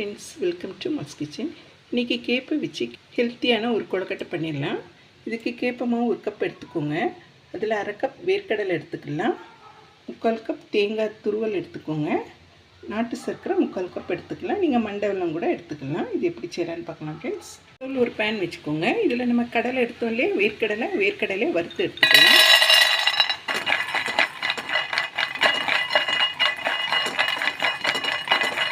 Friends welcome to மஸ் kitchen இன்றைக்கி கேப்பை வச்சு ஹெல்த்தியான ஒரு கொழுக்கட்டை பண்ணிடலாம். இதுக்கு கேப்பமாக மாவு ஒரு கப் எடுத்துக்கோங்க. அதில் அரை கப் வேர்க்கடலை எடுத்துக்கலாம். முக்கால் கப் தேங்காய் துருவல் எடுத்துக்கோங்க. நாட்டு சர்க்கரை முக்கால் கப் எடுத்துக்கலாம். நீங்கள் மண்டவெல்லாம் கூட எடுத்துக்கலாம். இது எப்படி செய்யலான்னு பார்க்கலாம் ஃப்ரெண்ட்ஸ் ஒரு பேன் வச்சுக்கோங்க. இதில் நம்ம கடலை எடுத்தோம் வேர்க்கடலை. வேர்க்கடலையே வறுத்து எடுத்துக்கலாம்.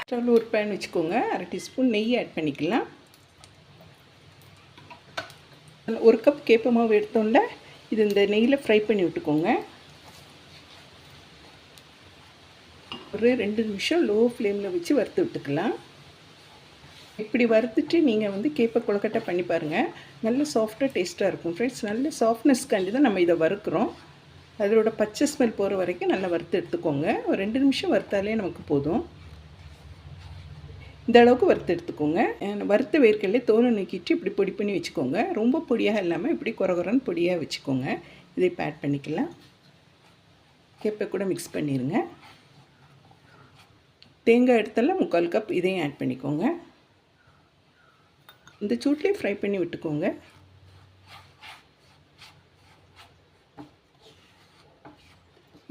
ஸ்டவ்வில் ஒரு பேன் வச்சுக்கோங்க. அரை டீஸ்பூன் நெய் ஆட் பண்ணிக்கலாம். ஒரு கப் கேப்ப மாவு எடுத்தோம்ல இது இந்த நெய்யில் ஃப்ரை பண்ணி விட்டுக்கோங்க. ஒரு ரெண்டு நிமிஷம் லோ ஃப்ளேமில் வச்சு வறுத்து விட்டுக்கலாம். இப்படி வறுத்துட்டு நீங்கள் வந்து கேப்பை கொழுக்கட்டை பண்ணி பாருங்கள் நல்ல சாஃப்டாக டேஸ்ட்டாக இருக்கும். ஃப்ரெண்ட்ஸ் நல்ல சாஃப்ட்னஸ்க்காண்டி தான் நம்ம இதை வறுக்கிறோம். அதோட பச்சை ஸ்மெல் போகிற வரைக்கும் நல்லா வறுத்து எடுத்துக்கோங்க. ஒரு ரெண்டு நிமிஷம் வறுத்தாலே நமக்கு போதும். இந்த அளவுக்கு வறுத்து எடுத்துக்கோங்க. வறுத்த வேர்க்கடலை தோலை நீக்கிட்டு இப்படி பொடி பண்ணி வச்சுக்கோங்க. ரொம்ப பொடியாக இல்லாமல் இப்படி குறகுறன்னு பொடியாக வச்சுக்கோங்க. இதை இப்போ ஆட் பண்ணிக்கலாம். கேப்பை கூட மிக்ஸ் பண்ணிடுங்க தேங்காய் எடுத்தெல்லாம் முக்கால் கப் இதையும் ஆட் பண்ணிக்கோங்க. இந்த சூட்லேயே ஃப்ரை பண்ணி விட்டுக்கோங்க.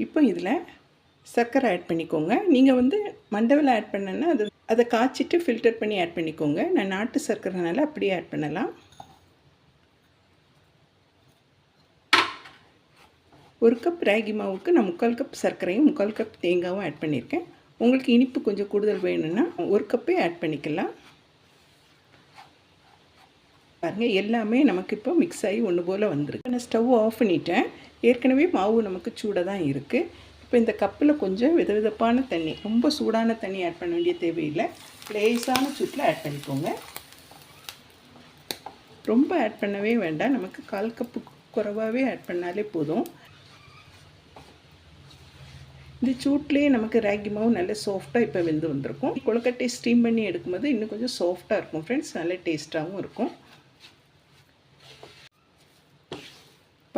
இப்போ இதில் சர்க்கரை ஆட் பண்ணிக்கோங்க. நீங்கள் வந்து மண்டவில் ஆட் பண்ணனா அது அதை காய்ச்சிட்டு ஃபில்டர் பண்ணி ஆட் பண்ணிக்கோங்க. நான் நாட்டு சர்க்கரைனால அப்படியே ஆட் பண்ணலாம். ஒரு கப் ராகி மாவுக்கு நான் முக்கால் கப் சர்க்கரையும் முக்கால் கப் தேங்காயும் ஆட் பண்ணியிருக்கேன். உங்களுக்கு இனிப்பு கொஞ்சம் கூடுதல் வேணும்னா ஒரு கப்பே ஆட் பண்ணிக்கலாம். பாருங்கள் எல்லாமே நமக்கு இப்போ மிக்ஸ் ஆகி ஒன்று போல் வந்திருக்கு. நான் ஸ்டவ் ஆஃப் பண்ணிட்டேன். ஏற்கனவே மாவு நமக்கு சூடாக தான் இருக்குது இப்போ இந்த கப்பில் கொஞ்சம் வித விதப்பான தண்ணி ரொம்ப சூடான தண்ணி ஆட் பண்ண வேண்டிய தேவையில்லை. லேசான சூட்டில் ஆட் பண்ணிக்கோங்க. ரொம்ப ஆட் பண்ணவே வேண்டாம். நமக்கு கால் கப்பு குறைவாகவே ஆட் பண்ணாலே போதும். இந்த சூட்லேயே நமக்கு ராகி மாவு நல்ல சாஃப்டாக இப்போ வெந்து வந்திருக்கும். கொழுக்கட்டை ஸ்டீம் பண்ணி எடுக்கும்போது இன்னும் கொஞ்சம் சாஃப்டாக இருக்கும் ஃப்ரெண்ட்ஸ் நல்ல டேஸ்ட்டாகவும் இருக்கும்.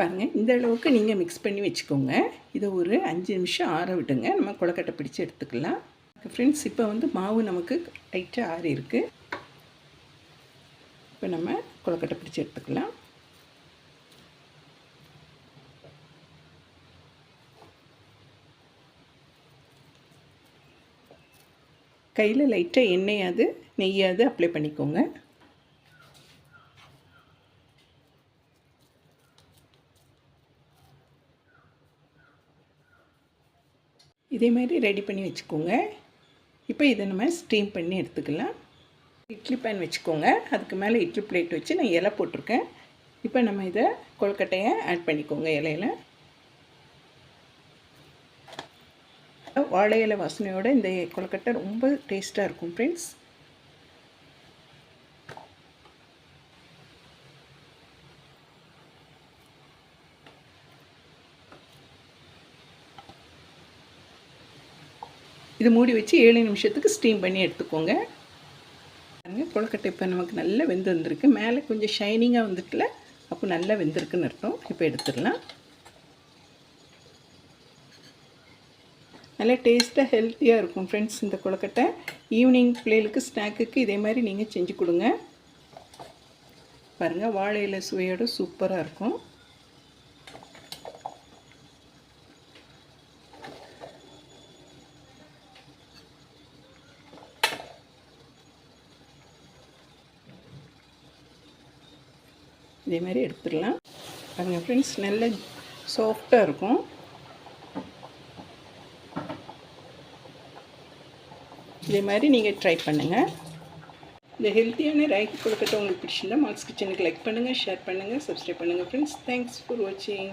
பாருங்கள் இந்த அளவுக்கு நீங்கள் மிக்ஸ் பண்ணி வச்சுக்கோங்க. இதை ஒரு அஞ்சு நிமிஷம் ஆற விட்டுங்க நம்ம கொலக்கட்டை பிடிச்சி எடுத்துக்கலாம். ஃப்ரெண்ட்ஸ் இப்போ வந்து மாவு நமக்கு லைட்டாக ஆறி இருக்குது இப்போ நம்ம கொலக்கட்டை பிடிச்சி எடுத்துக்கலாம். கையில் லைட்டாக எண்ணெயாவது நெய்யாவது அப்ளை பண்ணிக்கோங்க. இதே மாதிரி ரெடி பண்ணி வச்சுக்கோங்க. இப்போ இதை நம்ம ஸ்டீம் பண்ணி எடுத்துக்கலாம். இட்லி பேன் வச்சுக்கோங்க. அதுக்கு மேலே இட்லி பிளேட் வச்சு நான் இலை போட்டிருக்கேன். இப்போ நம்ம இதை கொழுக்கட்டையை ஆட் பண்ணிக்கோங்க இலையில். வாழை இலை வாசனையோட இந்த கொழுக்கட்டை ரொம்ப டேஸ்ட்டாக இருக்கும் ஃப்ரெண்ட்ஸ் இது மூடி வச்சு ஏழு நிமிஷத்துக்கு ஸ்டீம் பண்ணி எடுத்துக்கோங்க. பாருங்கள் கொழுக்கட்டை இப்போ நமக்கு நல்லா வெந்து வந்திருக்கு மேலே கொஞ்சம் ஷைனிங்காக வந்துட்டுல அப்போ நல்லா வெந்திருக்குன்னு அர்த்தம். இப்போ எடுத்துடலாம். நல்லா டேஸ்ட்டாக ஹெல்த்தியாக இருக்கும் ஃப்ரெண்ட்ஸ் இந்த கொழுக்கட்டை. ஈவினிங் பிள்ளைகளுக்கு ஸ்நாக்குக்கு இதே மாதிரி நீங்கள் செஞ்சு கொடுங்க. பாருங்கள் வாழையில் சுவையோடு சூப்பராக இருக்கும். இதே மாதிரி எடுத்துடலாம். பாருங்கள் ஃப்ரெண்ட்ஸ் நல்ல சாஃப்டாக இருக்கும். இதே மாதிரி நீங்கள் ட்ரை பண்ணுங்கள் இந்த ஹெல்த்தியான ரைக்கு கொடுக்கட்ட உங்களுக்கு பிடிச்சிருந்தா மார்க்ஸ் கிச்சனுக்கு லைக் பண்ணுங்கள் ஷேர் பண்ணுங்கள் சப்ஸ்கிரைப் பண்ணுங்கள் ஃப்ரெண்ட்ஸ் தேங்க்ஸ் ஃபார் வாட்சிங்